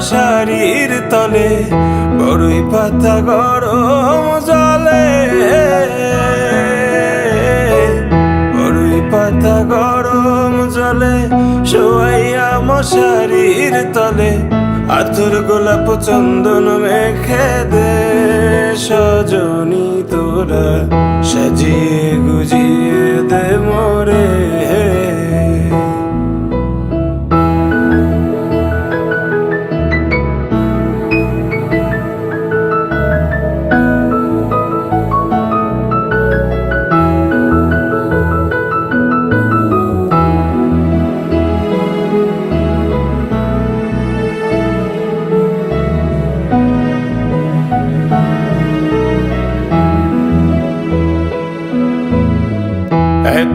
মশারির তলে, বড়ই পাতা গরম জলে। বড়ই পাতা গরম জলে, শোয়াইয়া মশারির তলে, আতুর গোলাপ চন্দন মেখে দে সজনী তোরা, সাজিয়ে গুজিয়ে দে মোরে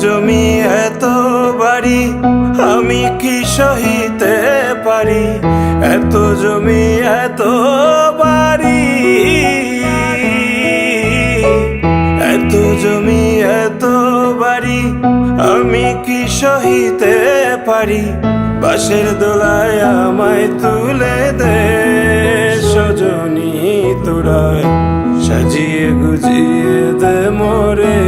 জমি এত বাড়ি, আমি কি সহিতে পারি? এত জমি, এত বাড়ি, এত জমি, এত বাড়ি, আমি কি সহিতে পারি? বাসের দোলায় আমায় তুলে দে, সজনী তোরা সাজিয়ে গুজিয়ে দে মোরে।